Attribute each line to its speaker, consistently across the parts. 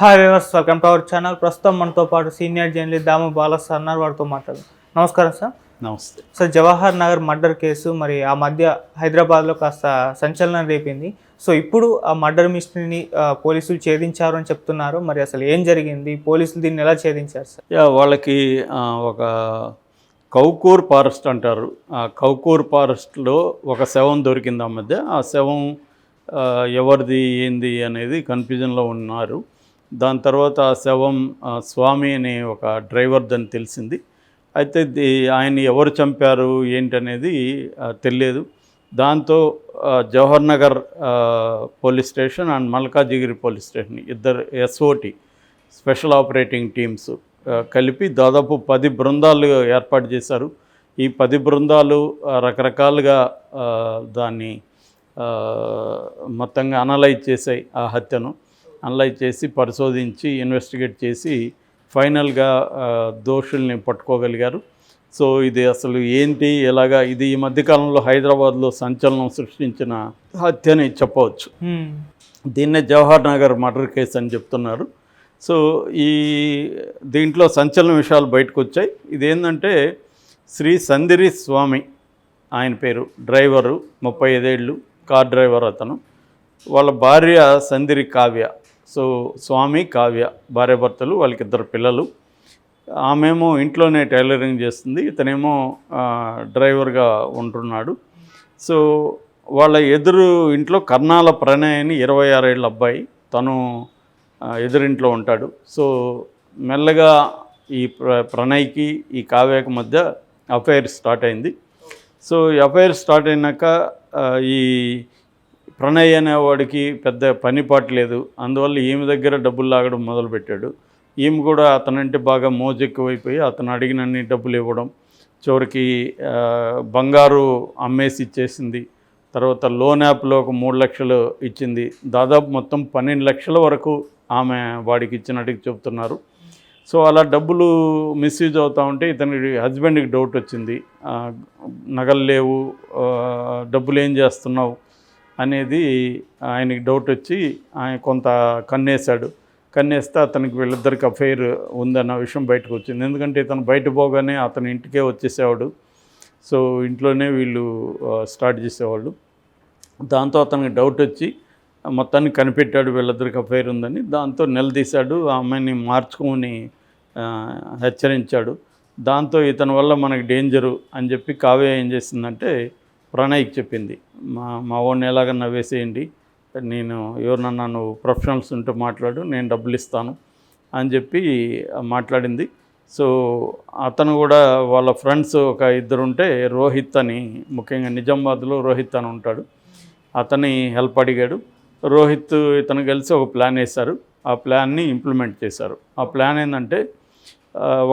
Speaker 1: Hi viewers welcome to our channel ప్రస్తుతం మనతో పాటు సీనియర్ జర్నలిస్ట్ దాము బాలస్ అన్నారు వారితో మాట్లాడు. నమస్కారం సార్.
Speaker 2: నమస్తే.
Speaker 1: Sir Jawahar Nagar murder case మరి ఆ మధ్య హైదరాబాద్లో కాస్త సంచలనం రేపింది. సో ఇప్పుడు ఆ మర్డర్ మిస్టరీని పోలీసులు ఛేదించారు అని చెప్తున్నారు. మరి అసలు ఏం జరిగింది? పోలీసులు దీన్ని ఎలా ఛేదించారు సార్?
Speaker 2: యా వాళ్ళకి ఒక కౌకూర్ ఫారెస్ట్ అంటారు. ఆ కౌకూర్ ఫారెస్ట్లో ఒక శవం దొరికింది ఆ మధ్య. ఆ శవం ఎవరిది ఏంది అనేది కన్ఫ్యూజన్లో ఉన్నారు. దాని తర్వాత ఆ శవం స్వామి అనే ఒక డ్రైవర్దని తెలిసింది. అయితే ది- ఆయన ఎవరు చంపారు ఏంటనేది తెలియదు. దాంతో Jawahar Nagar police station and Malkajgiri police station ఇద్దరు ఎస్ఓటి స్పెషల్ ఆపరేటింగ్ టీమ్స్ కలిపి దాదాపు పది బృందాలు ఏర్పాటు చేశారు. ఈ పది బృందాలు రకరకాలుగా దాన్ని మొత్తంగా అనలైజ్ చేశాయి ఆ హత్యను. అనలైజ్ చేసి పరిశోధించి ఇన్వెస్టిగేట్ చేసి ఫైనల్గా దోషుల్ని పట్టుకోగలిగారు. సో ఇది అసలు ఏంటి ఎలాగా ఇది ఈ మధ్యకాలంలో హైదరాబాద్లో సంచలనం సృష్టించిన హత్యని చెప్పవచ్చు. దీన్నే జవహర్ నగర్ మర్డర్ కేసు అని చెప్తున్నారు. సో ఈ దీంట్లో సంచలన విషయాలు బయటకు వచ్చాయి ఇదేంటంటే శ్రీ సందిరి స్వామి ఆయన పేరు డ్రైవరు ముప్పై ఐదేళ్ళు కార్ డ్రైవర్ అతను. వాళ్ళ భార్య సందిరి కావ్య. సో స్వామి కావ్య భార్యాభర్తలు వాళ్ళకి ఇద్దరు పిల్లలు. ఆమెమో ఇంట్లోనే టైలరింగ్ చేస్తుంది. ఇతనేమో డ్రైవర్గా ఉంటున్నాడు. సో వాళ్ళ ఎదురు ఇంట్లో కర్ణాల ప్రణయ్ అని ఇరవై ఆరేళ్ళ అబ్బాయి తను ఎదురింట్లో ఉంటాడు. సో మెల్లగా ఈ ప్ర ప్రణయ్కి ఈ కావ్యకి మధ్య అఫైర్ స్టార్ట్ అయింది. సో ఈ అఫైర్ స్టార్ట్ అయినాక ఈ ప్రణయ్ అనేవాడికి పెద్ద పనిపాటు లేదు. అందువల్ల ఈమె దగ్గర డబ్బులు లాగడం మొదలుపెట్టాడు. ఈమె కూడా అతనంటే బాగా మోజెక్కువైపోయి అతను అడిగినన్ని డబ్బులు ఇవ్వడం చివరికి బంగారు అమ్మేసి ఇచ్చేసింది. తర్వాత లోన్ యాప్లో ఒక మూడు లక్షలు ఇచ్చింది. దాదాపు మొత్తం పన్నెండు లక్షల వరకు ఆమె వాడికి ఇచ్చినట్టుగా చెప్తున్నారు సో అలా డబ్బులు మిస్యూజ్ అవుతూ ఉంటే ఇతని హస్బెండ్కి డౌట్ వచ్చింది. నగలు లేవు డబ్బులు ఏం చేస్తున్నావు? అనేది ఆయనకి డౌట్ వచ్చి ఆయన కొంత కన్నేశాడు. కన్నేస్తే అతనికి వీళ్ళిద్దరికి అఫైర్ ఉందన్న విషయం బయటకు వచ్చింది. ఎందుకంటే ఇతను బయట పోగానే అతని ఇంటికే వచ్చేసేవాడు. సో ఇంట్లోనే వీళ్ళు స్టార్ట్ చేసేవాళ్ళు. దాంతో అతనికి డౌట్ వచ్చి మొత్తాన్ని కనిపెట్టాడు వీళ్ళిద్దరికి అఫైర్ ఉందని. దాంతో నిలదీశాడు. ఆ అమ్మాయిని మార్చుకొని హెచ్చరించాడు. దాంతో ఇతని వల్ల మనకి డేంజరు అని చెప్పి కావ్య ఏం చేసిందంటే ప్రణయ్కి చెప్పింది. మా మా ఓన్ ఎలాగన్నా వేసేయండి నేను ఎవరినన్నా నువ్వు ప్రొఫెషనల్స్ ఉంటే మాట్లాడు నేను డబ్బులు ఇస్తాను అని చెప్పి మాట్లాడింది. సో అతను కూడా వాళ్ళ ఫ్రెండ్స్ ఒక ఇద్దరు ఉంటే రోహిత్ అని ముఖ్యంగా నిజామాబాద్లో రోహిత్ అని ఉంటాడు. అతని హెల్ప్ అడిగాడు. రోహిత్ ఇతను కలిసి ఒక ప్లాన్ వేశారు. ఆ ప్లాన్ని ఇంప్లిమెంట్ చేశారు. ఆ ప్లాన్ ఏంటంటే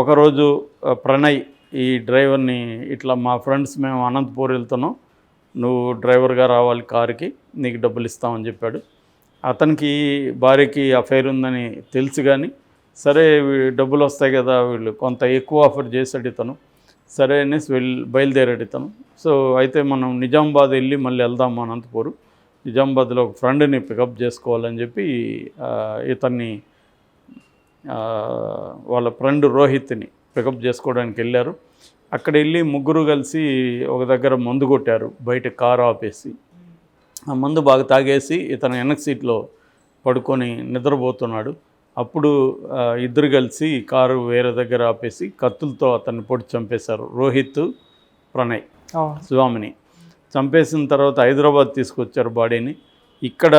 Speaker 2: ఒకరోజు ప్రణయ్ ఈ డ్రైవర్ని ఇట్లా మా ఫ్రెండ్స్ మేము అనంతపూర్ వెళ్తున్నాం. నువ్వు డ్రైవర్గా రావాలి కారుకి నీకు డబ్బులు ఇస్తామని చెప్పాడు. అతనికి భార్యకి అఫైర్ ఉందని తెలుసు కానీ సరే డబ్బులు వస్తాయి కదా వీళ్ళు కొంత ఎక్కువ ఆఫర్ చేశాడు ఇతను. సరే అనేసి వెళ్ళి బయలుదేరాడు ఇతను. సో అయితే మనం నిజామాబాద్ వెళ్ళి మళ్ళీ వెళ్దాం అనంతపురం. నిజామాబాద్లో ఒక ఫ్రెండ్ని పికప్ చేసుకోవాలని చెప్పి ఇతన్ని వాళ్ళ ఫ్రెండ్ రోహిత్ని పికప్ చేసుకోవడానికి వెళ్ళారు. అక్కడ వెళ్ళి ముగ్గురు కలిసి ఒక దగ్గర మందు కొట్టారు. బయట కారు ఆపేసి. ఆ మందు బాగా తాగేసి ఇతను వెనక సీట్లో పడుకొని నిద్రపోతున్నాడు. అప్పుడు ఇద్దరు కలిసి కారు వేరే దగ్గర ఆపేసి కత్తులతో అతన్ని పొడి చంపేశారు. రోహిత్ ప్రణయ్ స్వామిని. చంపేసిన తర్వాత హైదరాబాద్ తీసుకొచ్చారు బాడీని. ఇక్కడ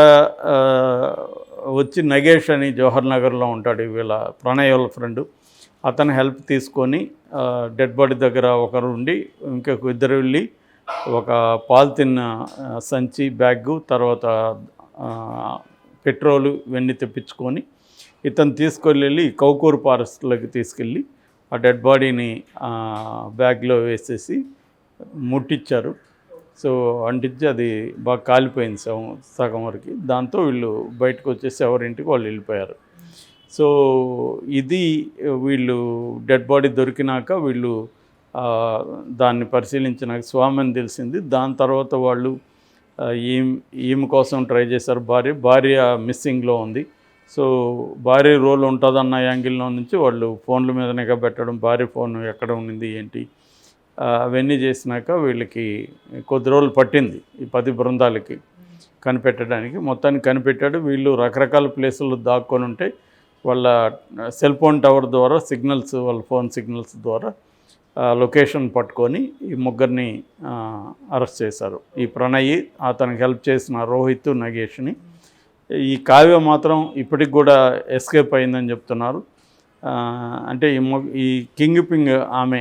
Speaker 2: వచ్చి నగేష్ అని జవహర్ నగర్లో ఉంటాడు వీళ్ళ ప్రణయ్ వాళ్ళ ఫ్రెండ్. అతని హెల్ప్ తీసుకొని డెడ్ బాడీ దగ్గర ఒకరు ఉండి ఇంకొక ఇద్దరు వెళ్ళి ఒక పాలిథిన్ సంచి బ్యాగ్ తర్వాత పెట్రోలు ఇవన్నీ తెప్పించుకొని ఇతను తీసుకెళ్ళి కౌకూరు ఫారెస్ట్లోకి తీసుకెళ్ళి ఆ డెడ్ బాడీని బ్యాగ్లో వేసేసి ముట్టించారు సో అంటించి అది బాగా కాలిపోయింది సగం సగం వరకు. దాంతో వీళ్ళు బయటకు వచ్చేసి ఎవరింటికి వాళ్ళు వెళ్ళిపోయారు. సో ఇది వీళ్ళు డెడ్ బాడీ దొరికినాక వీళ్ళు దాన్ని పరిశీలించినాక స్వామి అని తెలిసింది. దాని తర్వాత వాళ్ళు ఆ, ఈమె ఈమె కోసం ట్రై చేశారు. భార్య భార్య మిస్సింగ్లో ఉంది. సో భారీ రోల్ ఉంటుందన్న యాంగిల్లో నుంచి వాళ్ళు ఫోన్ల మీద నిఘా పెట్టడం భారీ ఫోన్ ఎక్కడ ఉండింది ఏంటి అవన్నీ చేసినాక వీళ్ళకి కొద్ది రోజులు పట్టింది ఈ పది బృందాలకి కనిపెట్టడానికి. మొత్తాన్ని కనిపెట్టాడు. వీళ్ళు రకరకాల ప్లేసుల్లో దాక్కొని ఉంటే వాళ్ళ సెల్ ఫోన్ టవర్ ద్వారా సిగ్నల్స్ వాళ్ళ ఫోన్ సిగ్నల్స్ ద్వారా లొకేషన్ పట్టుకొని ఈ ముగ్గురిని అరెస్ట్ చేశారు. ఈ ప్రణయ్ అతనికి హెల్ప్ చేసిన రోహిత్ నగేష్ని. ఈ కావ్య మాత్రం ఇప్పటికి కూడా ఎస్కేప్ అయిందని చెప్తున్నారు. అంటే ఈ ఈ కింగ్ పింగ్ ఆమె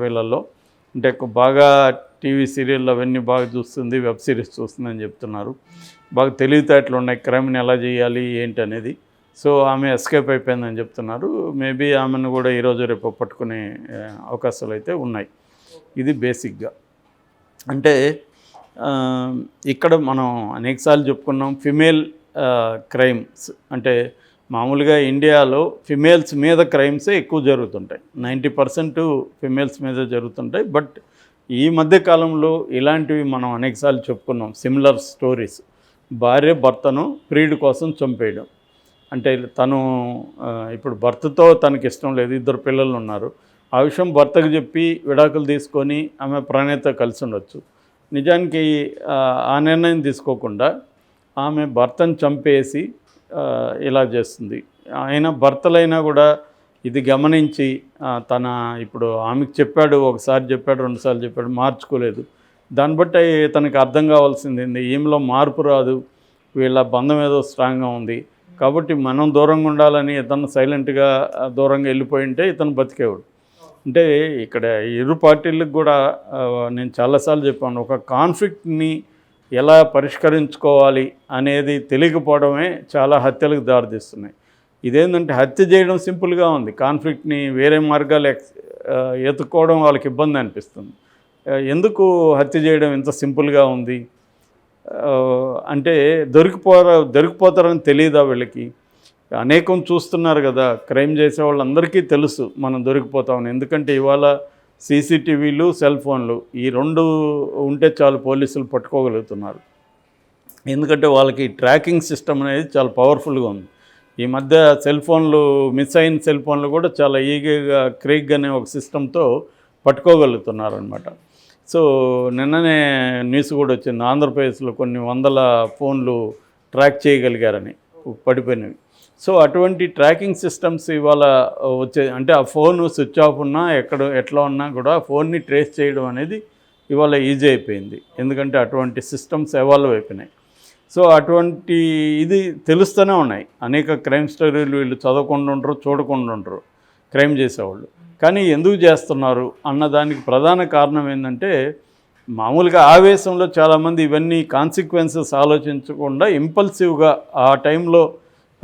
Speaker 2: వీళ్ళల్లో అంటే బాగా టీవీ సీరియల్ అవన్నీ బాగా చూస్తుంది వెబ్ సిరీస్ చూస్తుందని చెప్తున్నారు. బాగా తెలివితేటలు ఉన్నాయి క్రైమ్ని ఎలా చేయాలి ఏంటి అనేది సో ఆమె ఎస్కేప్ అయిపోయిందని చెప్తున్నారు. మేబీ ఆమెను కూడా ఈరోజు రేపు పట్టుకునే అవకాశాలు అయితే ఉన్నాయి. ఇది బేసిక్గా అంటే ఇక్కడ మనం అనేకసార్లు చెప్పుకున్నాం ఫిమేల్ క్రైమ్స్ అంటే మామూలుగా ఇండియాలో ఫిమేల్స్ మీద క్రైమ్సే ఎక్కువ జరుగుతుంటాయి. నైంటీ పర్సెంట్ ఫిమేల్స్ మీద జరుగుతుంటాయి. బట్ ఈ మధ్య కాలంలో ఇలాంటివి మనం అనేకసార్లు చెప్పుకున్నాం. సిమిలర్ స్టోరీస్ భార్య భర్తను ప్రీడ్ కోసం చంపేయడం. అంటే తను ఇప్పుడు భర్తతో తనకి ఇష్టం లేదు ఇద్దరు పిల్లలు ఉన్నారు ఆ విషయం భర్తకు చెప్పి విడాకులు తీసుకొని ఆమె ప్రణేత కలిసి ఉండొచ్చు. నిజానికి ఆ, నిర్ణయం తీసుకోకుండా ఆమె భర్తను చంపేసి ఇలా చేస్తుంది. ఆయన భర్తలైనా కూడా ఇది గమనించి తన ఇప్పుడు ఆమెకు చెప్పాడు ఒకసారి చెప్పాడు రెండుసార్లు చెప్పాడు మార్చుకోలేదు. దాన్ని బట్టి తనకు అర్థం కావాల్సింది ఏంది? ఈమెలో మార్పు రాదు. వీళ్ళ బంధం ఏదో స్ట్రాంగ్గా ఉంది. కాబట్టి మనం దూరంగా ఉండాలని ఇతను సైలెంట్గా దూరంగా వెళ్ళిపోయి ఉంటే ఇతను బతికేవాడు. అంటే ఇక్కడ ఇరు పార్టీలకు కూడా నేను చాలాసార్లు చెప్పాను ఒక కాన్ఫ్లిక్ట్ని ఎలా పరిష్కరించుకోవాలి అనేది తెలియకపోవడమే చాలా హత్యలకు దారితీస్తున్నాయి. ఇదేంటంటే హత్య చేయడం సింపుల్గా ఉంది. కాన్ఫ్లిక్ట్ని వేరే మార్గాలు ఎతుక్కోవడం వాళ్ళకి ఇబ్బంది అనిపిస్తుంది. ఎందుకు హత్య చేయడం ఇంత సింపుల్గా ఉంది? అంటే దొరికిపోర దొరికిపోతారని తెలియదా వీళ్ళకి? అనేకం చూస్తున్నారు కదా క్రైమ్ చేసే వాళ్ళందరికీ తెలుసు మనం దొరికిపోతామని. ఎందుకంటే ఇవాళ సీసీటీవీలు సెల్ ఫోన్లు ఈ రెండు ఉంటే చాలు పోలీసులు పట్టుకోగలుగుతున్నారు. ఎందుకంటే వాళ్ళకి ట్రాకింగ్ సిస్టమ్ అనేది చాలా పవర్ఫుల్గా ఉంది. ఈ మధ్య సెల్ ఫోన్లు మిస్ అయిన సెల్ ఫోన్లు కూడా చాలా ఈగగా క్రేక్ అనే ఒక సిస్టంతో పట్టుకోగలుగుతున్నారు అనమాట సో నిన్ననే న్యూస్ కూడా వచ్చింది. ఆంధ్రప్రదేశ్లో కొన్ని వందల ఫోన్లు ట్రాక్ చేయగలిగారని పడిపోయినవి. సో అటువంటి ట్రాకింగ్ సిస్టమ్స్ ఇవాళ వచ్చే అంటే ఆ ఫోన్ స్విచ్ ఆఫ్ ఉన్నా ఎక్కడ ఎట్లా ఉన్నా కూడా ఫోన్ని ట్రేస్ చేయడం అనేది ఇవాళ ఈజీ అయిపోయింది. ఎందుకంటే అటువంటి సిస్టమ్స్ ఎవాల్వ్ అయిపోయినాయి. సో అటువంటి ఇది తెలుస్తూనే ఉన్నాయి. అనేక క్రైమ్ స్టోరీలు వీళ్ళు చదవకుండా ఉండరు చూడకుండా ఉండరు. క్రైమ్ చేసేవాళ్ళు. కానీ ఎందుకు చేస్తున్నారు అన్న దానికి ప్రధాన కారణం ఏంటంటే మామూలుగా ఆవేశంలో చాలామంది ఇవన్నీ కాన్సిక్వెన్సెస్ ఆలోచించకుండా ఇంపల్సివ్గా ఆ టైంలో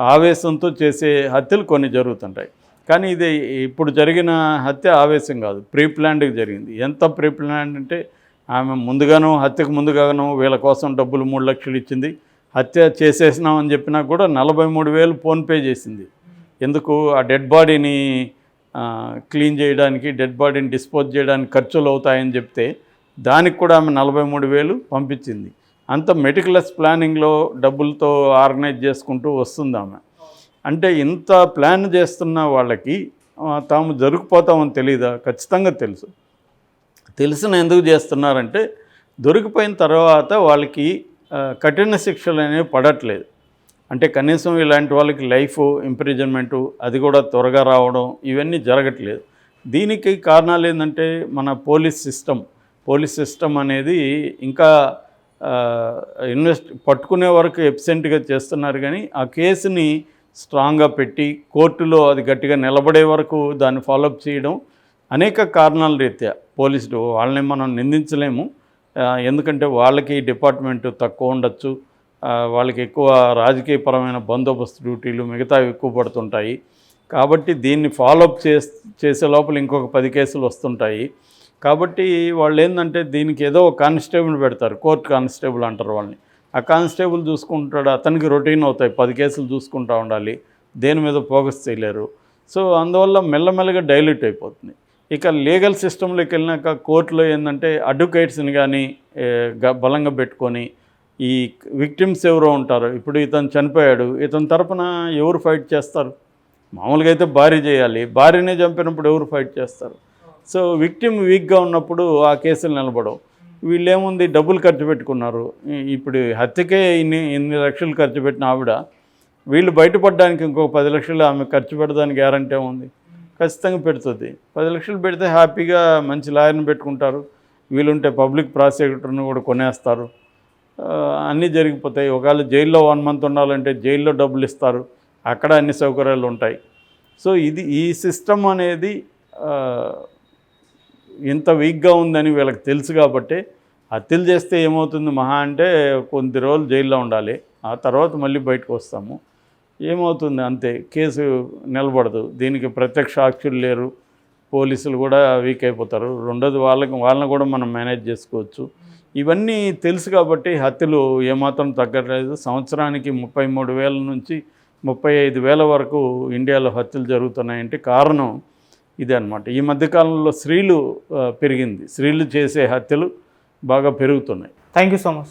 Speaker 2: ఆవేశంతో చేసే హత్యలు కొన్ని జరుగుతుంటాయి. కానీ ఇది ఇప్పుడు జరిగిన హత్య ఆవేశం కాదు ప్రీ జరిగింది. ఎంత ప్రీ ప్లాన్డ్ అంటే ఆమె ముందుగానో హత్యకు ముందుగానో వీళ్ళ కోసం డబ్బులు మూడు లక్షలు ఇచ్చింది. హత్య చేసేసినామని చెప్పినా కూడా నలభై మూడు వేలు ఫోన్పే చేసింది. ఎందుకు? ఆ డెడ్ బాడీని క్లీన్ చేయడానికి డెడ్ బాడీని డిస్పోజ్ చేయడానికి ఖర్చులు అవుతాయని చెప్తే దానికి కూడా ఆమె నలభై మూడు వేలు పంపించింది. అంత మెటికులస్ ప్లానింగ్లో డబ్బులతో ఆర్గనైజ్ చేసుకుంటూ వస్తుంది ఆమె. అంటే ఇంత ప్లాన్ చేస్తున్న వాళ్ళకి తాము దొరికిపోతామని తెలీదా? ఖచ్చితంగా తెలుసు. తెలిసిన ఎందుకు చేస్తున్నారంటే దొరికిపోయిన తర్వాత వాళ్ళకి కఠిన శిక్షలు అనేవి పడట్లేదు. అంటే కనీసం ఇలాంటి వాళ్ళకి లైఫ్ ఇంప్రిజన్మెంటు అది కూడా త్వరగా రావడం ఇవన్నీ జరగట్లేదు. దీనికి కారణాలు ఏంటంటే మన పోలీస్ సిస్టమ్ పోలీస్ సిస్టమ్ అనేది ఇంకా ఇన్వెస్ట్ పట్టుకునే వరకు ఎబ్సెంట్గా చేస్తున్నారు కానీ ఆ కేసుని స్ట్రాంగ్గా పెట్టి కోర్టులో అది గట్టిగా నిలబడే వరకు దాన్ని ఫాలోఅప్ చేయడం అనేక కారణాల రీత్యా పోలీసులు వాళ్ళని మనం నిందించలేము. ఎందుకంటే వాళ్ళకి డిపార్ట్మెంట్ తక్కువ ఉండొచ్చు. వాళ్ళకి ఎక్కువ రాజకీయపరమైన బందోబస్తు డ్యూటీలు మిగతావి ఎక్కువ పడుతుంటాయి. కాబట్టి దీన్ని ఫాలోఅప్ చే చేసే లోపల ఇంకొక పది కేసులు వస్తుంటాయి. కాబట్టి వాళ్ళు ఏంటంటే దీనికి ఏదో ఒక కానిస్టేబుల్ పెడతారు కోర్ట్ కానిస్టేబుల్ అంటారు వాళ్ళని. ఆ కానిస్టేబుల్ చూసుకుంటాడు అతనికి రొటీన్ అవుతాయి పది కేసులు చూసుకుంటూ ఉండాలి దేని మీద ఫోకస్ చేయలేరు. సో అందువల్ల మెల్లమెల్లగా డైల్యూట్ అయిపోతుంది. ఇక లీగల్ సిస్టంలోకి వెళ్ళినాక కోర్టులో ఏంటంటే అడ్వకేట్స్ని కానీ బలంగా పెట్టుకొని ఈ విక్టిమ్స్ ఎవరో ఉంటారు. ఇప్పుడు ఇతను చనిపోయాడు. ఇతని తరపున ఎవరు ఫైట్ చేస్తారు? మామూలుగా అయితే భార్య చేయాలి. భార్యనే చంపినప్పుడు ఎవరు ఫైట్ చేస్తారు? సో విక్టిమ్ వీక్గా ఉన్నప్పుడు ఆ కేసులు నిలబడవు. వీళ్ళేముంది డబ్బులు ఖర్చు పెట్టుకున్నారు. ఈ- ఇప్పుడు హత్యకే ఇన్ని ఇన్ని లక్షలు ఖర్చు పెట్టిన ఆవిడ వీళ్ళు బయటపడడానికి ఇంకో పది లక్షలు ఆమె ఖర్చు పెట్టడానికి గ్యారంటీ ఉంది ఖచ్చితంగా పెడుతుంది. పది లక్షలు పెడితే హ్యాపీగా మంచి లాయర్ని పెట్టుకుంటారు. వీలుంటే పబ్లిక్ ప్రాసిక్యూటర్ని కూడా కొనేస్తారు. అన్నీ జరిగిపోతాయి. ఒకవేళ జైల్లో వన్ మంత్ ఉండాలంటే జైల్లో డబ్బులు ఇస్తారు. అక్కడ అన్ని సౌకర్యాలు ఉంటాయి. సో ఇది ఈ సిస్టమ్ అనేది ఇంత వీక్గా ఉందని వీళ్ళకి తెలుసు కాబట్టి హత్యలు చేస్తే ఏమవుతుంది? మహా అంటే కొద్ది రోజులు జైల్లో ఉండాలి. ఆ తర్వాత మళ్ళీ బయటకు వస్తాము. ఏమవుతుంది? అంతే. కేసు నిలబడదు. దీనికి ప్రత్యక్ష సాక్షులు లేరు. పోలీసులు కూడా వీక్ అయిపోతారు. రెండోది వాళ్ళకి వాళ్ళని కూడా మనం మేనేజ్ చేసుకోవచ్చు. ఇవన్నీ తెలుసు కాబట్టి హత్యలు ఏమాత్రం తగ్గట్లేదు. సంవత్సరానికి ముప్పై మూడు వేల నుంచి ముప్పై ఐదు వేల వరకు ఇండియాలో హత్యలు జరుగుతున్నాయంటే కారణం ఇదే అనమాట ఈ మధ్యకాలంలో స్త్రీలు పెరిగింది. స్త్రీలు చేసే హత్యలు బాగా పెరుగుతున్నాయి.
Speaker 1: Thank you so much